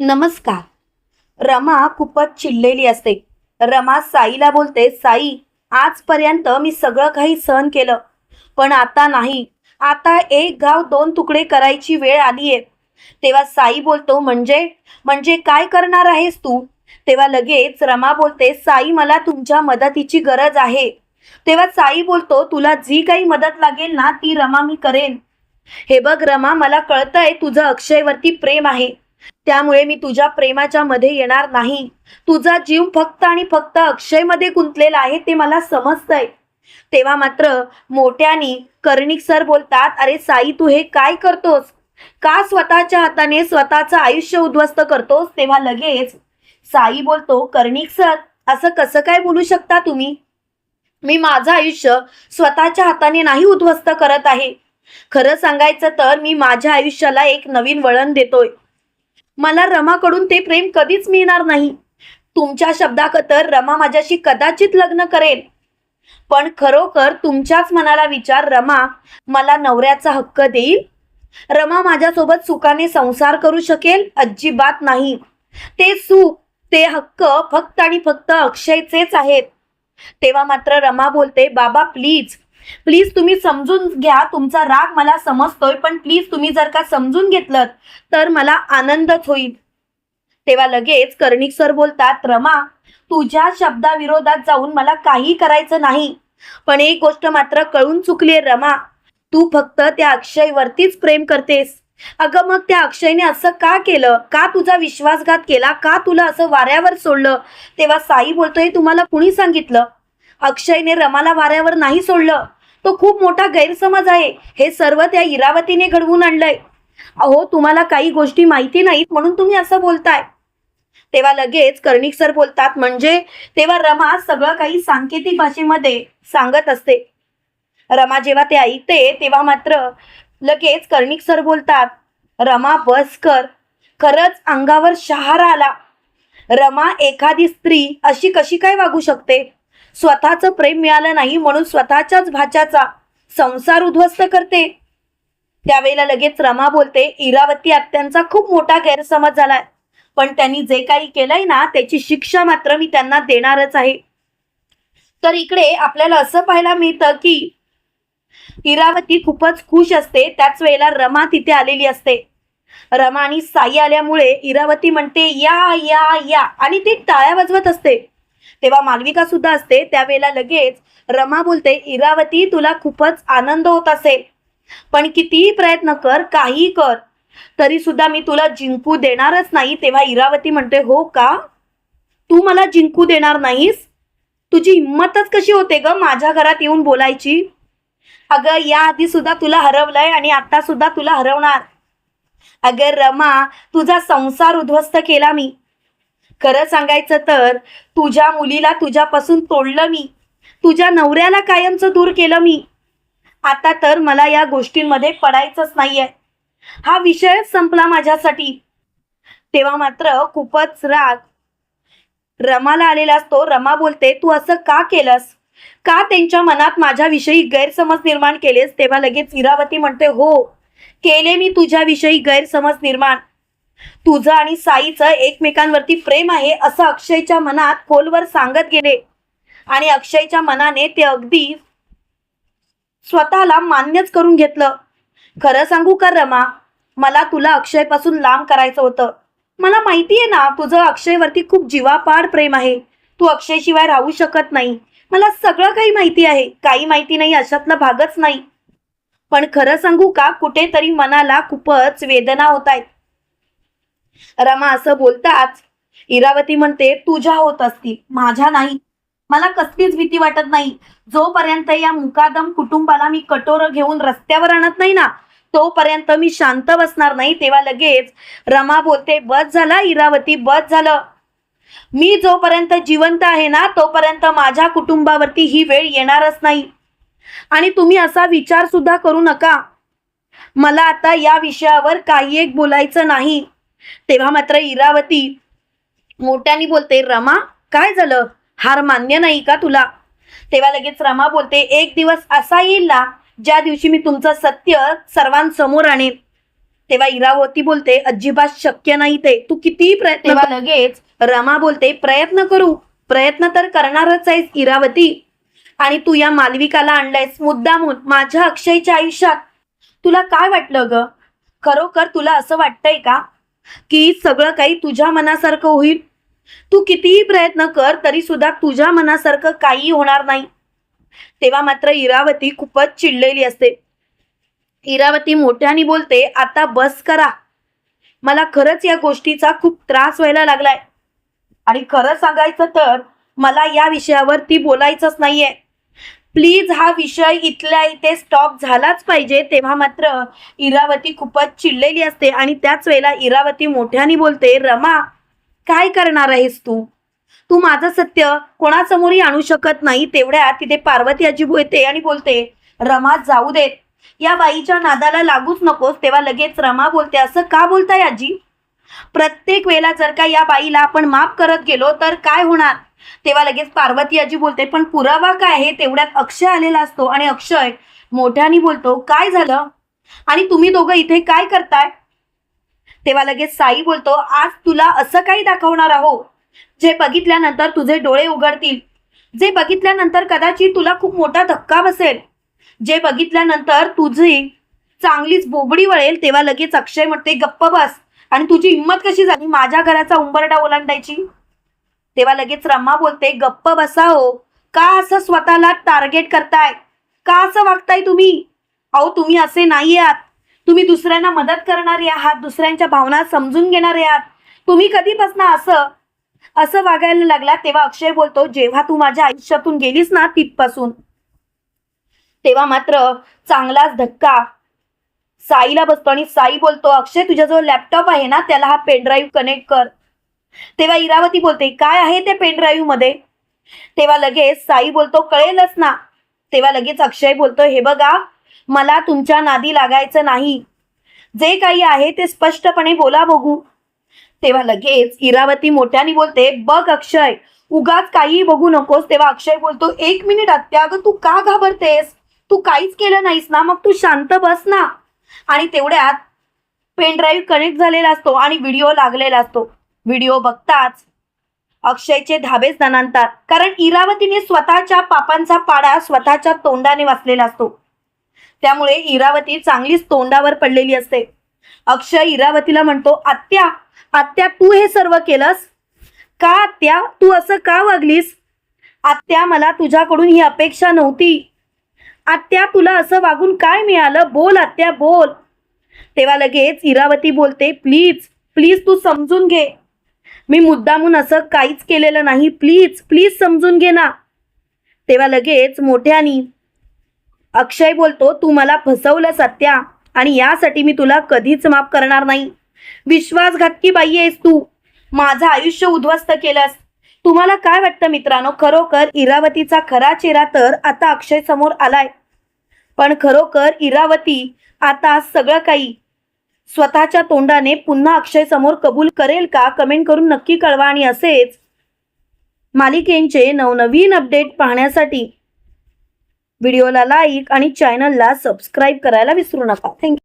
नमस्कार. रमा खूपच चिडलेली असते. रमा साईला बोलते साई आजपर्यंत मी सगळं काही सहन केलं पण आता नाही. आता एक गाव दोन तुकडे करायची वेळ आलीये तेव्हा साई बोलतो म्हणजे? म्हणजे काय करणार आहेस तू? तेव्हा लगेच रमा बोलते साई मला तुमच्या मदतीची गरज आहे. तेव्हा साई बोलतो तुला जी काही मदत लागेल ना ती रमा मी करेन. हे बघ रमा मला कळतंय तुझं अक्षयवरती प्रेम आहे. त्यामुळे मी तुझ्या प्रेमाच्या मध्ये येणार नाही. तुझा जीव फक्त आणि फक्त अक्षयमध्ये गुंतलेला आहे ते मला समजतंय. तेव्हा मात्र मोठ्यानी कर्णिक सर बोलतात अरे साई तू हे काय करतोस? का स्वतःच्या हाताने स्वतःचं आयुष्य उद्ध्वस्त करतोस? तेव्हा लगेच साई बोलतो कर्णिक सर असं कसं काय बोलू शकता तुम्ही? मी माझं आयुष्य स्वतःच्या हाताने नाही उद्ध्वस्त करत आहे. खरं सांगायचं तर मी माझ्या आयुष्याला एक नवीन वळण देतोय. मला रमाकडून ते प्रेम कधीच मिळणार नाही. तुमच्या शब्दाकतर रमा माझ्याशी कदाचित लग्न करेल. पण खरोखर तुमच्याच मनाला विचार रमा मला नवऱ्याचा हक्क देईल? रमा माझ्यासोबत सुखाने संसार करू शकेल? अजिबात नाही. ते सुख ते हक्क फक्त आणि फक्त अक्षयचेच आहेत. तेव्हा मात्र रमा बोलते बाबा प्लीज प्लीज तुम्ही समजून घ्या तुमचा राग मला समजतोय पण प्लीज तुम्ही जर का समजून घेतलं तर मला आनंदच होईल. तेव्हा लगेच कर्णिक सर बोलतात रमा तुझ्या शब्दाविरोधात जाऊन मला काही करायचं नाही. पण एक गोष्ट मात्र कळून चुकली रमा. तू फक्त त्या अक्षयवरतीच प्रेम करतेस. अगं मग त्या अक्षयने असं का केलं? का तुझा विश्वासघात केला? का तुला असं वाऱ्यावर सोडलं? तेव्हा साई बोलतोय तुम्हाला कुणी सांगितलं? अक्षयने रमाला वाऱ्यावर नाही सोडलं. तो खूप मोठा गैरसमज आहे. हे सर्व त्या इरावतीने घडवून आणलंय. अहो तुम्हाला काही गोष्टी माहिती नाहीत म्हणून तुम्ही असं बोलताय. तेव्हा लगेच कर्णिक सर बोलतात म्हणजे? तेव्हा रमा सगळं काही सांकेतिक भाषेमध्ये सांगत असते. रमा जेव्हा ते ऐकते तेव्हा मात्र लगेच कर्णिक सर बोलतात रमा बस कर. खरंच अंगावर शहारा आला. रमा एखादी स्त्री अशी कशी काय वागू शकते? स्वतःचं प्रेम मिळालं नाही म्हणून स्वतःच्याच भाच्याचा संसार उद्ध्वस्त करते. त्यावेळेला लगेच रमा बोलते इरावती आत्यांचा खूप मोठा गैरसमज झालाय. पण त्यांनी जे काही केलंय ना त्याची शिक्षा मात्र मी त्यांना देणारच आहे. तर इकडे आपल्याला असं पाहायला मिळतं की इरावती खूपच खुश असते त्याच वेळेला रमा तिथे आलेली असते. रमा आणि साई आल्यामुळे इरावती म्हणते या या या. आणि ती टाळ्या वाजवत असते. तेव्हा मालविका सुद्धा असते त्यावेळेला लगेच रमा बोलते इरावती तुला खूपच आनंद होत असेल. पण कितीही प्रयत्न कर काही कर. तरी सुद्धा मी तुला जिंकू देणारच नाही. तेव्हा इरावती म्हणते हो का? तू मला जिंकू देणार नाहीस? तुझी हिंमतच कशी होते ग माझ्या घरात येऊन बोलायची? अगं या आधी सुद्धा तुला हरवलंय आणि आता सुद्धा तुला हरवणार. अगं रमा तुझा संसार उद्ध्वस्त केला मी. खरं सांगायचं तर तुझ्या मुलीला तुझ्यापासून तोडलं मी. तुझ्या नवऱ्याला कायमचं दूर केलं मी. आता तर मला या गोष्टींमध्ये पडायचंच नाहीये. हा विषयच संपला माझ्यासाठी. तेव्हा मात्र खूपच राग. रमाला आलेला असतो. रमा बोलते तू असं का केलंस? का त्यांच्या मनात माझ्याविषयी गैरसमज निर्माण केलेस? तेव्हा लगेच इरावती म्हणते हो केले मी तुझ्याविषयी गैरसमज निर्माण. तुझं आणि साईचं एकमेकांवरती प्रेम आहे असं अक्षयच्या मनात खोलवर सांगत गेले. आणि अक्षयच्या मनाने ते अगदी स्वतःला मान्यच करून घेतलं. खरं सांगू का रमा? मला तुला अक्षयपासून लांब करायचं होतं. मला माहिती आहे ना तुझं अक्षयवरती खूप जीवापाड प्रेम आहे. तू अक्षयशिवाय राहू शकत नाही. मला सगळं काही माहिती आहे. काही माहिती नाही अशातला भागच नाही. पण खरं सांगू का कुठेतरी मनाला खूपच वेदना होत आहेत. रमा असं बोलताच इरावती म्हणते तुझ्या होत असतील माझ्या नाही. मला कसलीच भीती वाटत नाही. जोपर्यंत या मुकादम कुटुंबाला मी कटोर घेऊन रस्त्यावर आणत नाही ना तोपर्यंत मी शांत बसणार नाही. तेव्हा लगेच रमा बोलते बस झाला इरावती बस झालं. मी जोपर्यंत जिवंत आहे ना तोपर्यंत माझ्या कुटुंबावरती ही वेळ येणारच नाही. आणि तुम्ही असा विचार सुद्धा करू नका. मला आता या विषयावर काही एक बोलायचं नाही. तेव्हा मात्र इरावती मोठ्याने बोलते रमा काय झालं? हार मान्य नाही का तुला? तेव्हा लगेच रमा बोलते एक दिवस असा येईल ना ज्या दिवशी मी तुमचं सत्य सर्वांसमोर आणेन. तेव्हा इरावती बोलते अजिबात शक्य नाही ते. तू कितीही प्रयत्न तेव्हा कर." लगेच रमा बोलते प्रयत्न करू. प्रयत्न तर करणारच आहेस इरावती. आणि तू या मालविकाला आणलायस मुद्दामून माझ्या अक्षयच्या आयुष्यात. तुला काय वाटलं ग? खरोखर तुला असं वाटतंय का? की सगळं काही तुझ्या मनासारखं होईल. तू कितीही प्रयत्न कर तरी सुद्धा तुझ्या मनासारखं काही होणार नाही. तेव्हा मात्र इरावती खूपच चिडलेली असते. इरावती मोठ्याने बोलते आता बस करा. मला खरंच या गोष्टीचा खूप त्रास व्हायला लागलाय. आणि खरं सांगायचं तर मला या विषयावर ती बोलायचंच नाहीये. प्लीज हा विषय इथल्या इथे स्टॉप झालाच पाहिजे. तेव्हा मात्र इरावती खूपच चिडलेली असते आणि त्याच वेळेला इरावती मोठ्याने बोलते रमा काय करणार आहेस तू? तू माझं सत्य कोणासमोरही आणू शकत नाही. तेवढ्या तिथे पार्वती आजी येते आणि बोलते रमा जाऊ देत. या बाईच्या नादाला लागूच नकोस. तेव्हा लगेच रमा बोलते असं का बोलताय आजी? प्रत्येक वेळेला जर का या बाईला आपण माफ करत गेलो तर काय होणार? तेव्हा लगेच पार्वती आजी बोलते पण पुरावा काय आहे? तेवढ्यात अक्षय आलेला असतो आणि अक्षय मोठ्याने बोलतो काय झालं? आणि तुम्ही दोघं इथे काय करताय? तेव्हा लगेच साई बोलतो आज तुला असं काही दाखवणार आहो जे बघितल्यानंतर तुझे डोळे उघडतील. जे बघितल्यानंतर कदाचित तुला खूप मोठा धक्का बसेल. जे बघितल्यानंतर तुझी चांगलीच बोबडी वळेल. तेव्हा लगेच अक्षय म्हणते गप्प बस. आणि तुझी हिंमत कशी झाली? माझ्या घराचा उंबरडा ओलांडायची? तेव्हा लगेच रम्मा बोलते गप्प बसा हो. का असं स्वतःला टार्गेट करताय? का असं वागताय तुम्ही? अहो तुम्ही असे नाही आहात. तुम्ही दुसऱ्यांना मदत करणारे आहात दुसऱ्यांच्या भावना समजून घेणारे आहात. तुम्ही कधीपासून असं असं वागायला लागला? तेव्हा अक्षय बोलतो जेव्हा तू माझ्या आयुष्यातून गेलीस ना तिथपासून. तेव्हा मात्र चांगलाच धक्का साईला बसतो आणि साई बोलतो अक्षय तुझ्याजवळ लॅपटॉप आहे ना त्याला हा पेनड्राईव्ह कनेक्ट कर. तेव्हा इरावती बोलते काय आहे ते पेनड्राईव्हमध्ये? तेव्हा लगेच साई बोलतो कळेलच ना. तेव्हा लगेच अक्षय बोलतो हे बघा मला तुमच्या नादी लागायचं नाही. जे काही आहे ते स्पष्टपणे बोला बघू. तेव्हा लगेच इरावती मोठ्याने बोलते बघ अक्षय उगाच काहीही बघू नकोस. तेव्हा अक्षय बोलतो एक मिनिट आत्या अगं तू का घाबरतेस? तू काहीच केलं नाहीस ना मग तू शांत बस ना. आणि तेवढ्यात पेन ड्राईव्ह कनेक्ट झालेला असतो आणि व्हिडिओ लागलेला असतो. व्हिडिओ बघताच अक्षयचे धाबेच दणानतात कारण इरावतीने स्वतःच्या पापांचा पाडा स्वतःच्या तोंडाने वाचलेला असतो. त्यामुळे इरावती चांगलीच तोंडावर पडलेली असते. अक्षय इरावतीला म्हणतो आत्या आत्या तू हे सर्व केलंस? का आत्या? तू असं का वागलीस? आत्या मला तुझ्याकडून ही अपेक्षा नव्हती. आत्या तुला असं वागून काय मिळालं? बोल आत्या बोल. तेव्हा लगेच इरावती बोलते प्लीज प्लीज तू समजून घे. मी मुद्दामून असं काहीच केलेलं नाही. प्लीज प्लीज समजून घे ना. तेव्हा लगेच मोठ्यानी अक्षय बोलतो तू मला फसवलंस सत्या आणि यासाठी मी तुला कधीच माफ करणार नाही. विश्वासघातकी बाई आहेस तू. माझं आयुष्य उद्ध्वस्त केलंस. तुम्हाला काय वाटतं मित्रांनो? खरोखर इरावतीचा खरा चेहरा तर आता अक्षय समोर आलाय. पण खरोखर इरावती आता सगळं काही स्वतःच्या तोंडाने पुन्हा अक्षय समोर कबूल करेल का? कमेंट करून नक्की कळवा. आणि असेच मालिकेंचे नवनवीन अपडेट पाहण्यासाठी व्हिडिओला लाईक आणि चॅनलला सबस्क्राईब करायला विसरू नका. थँक्यू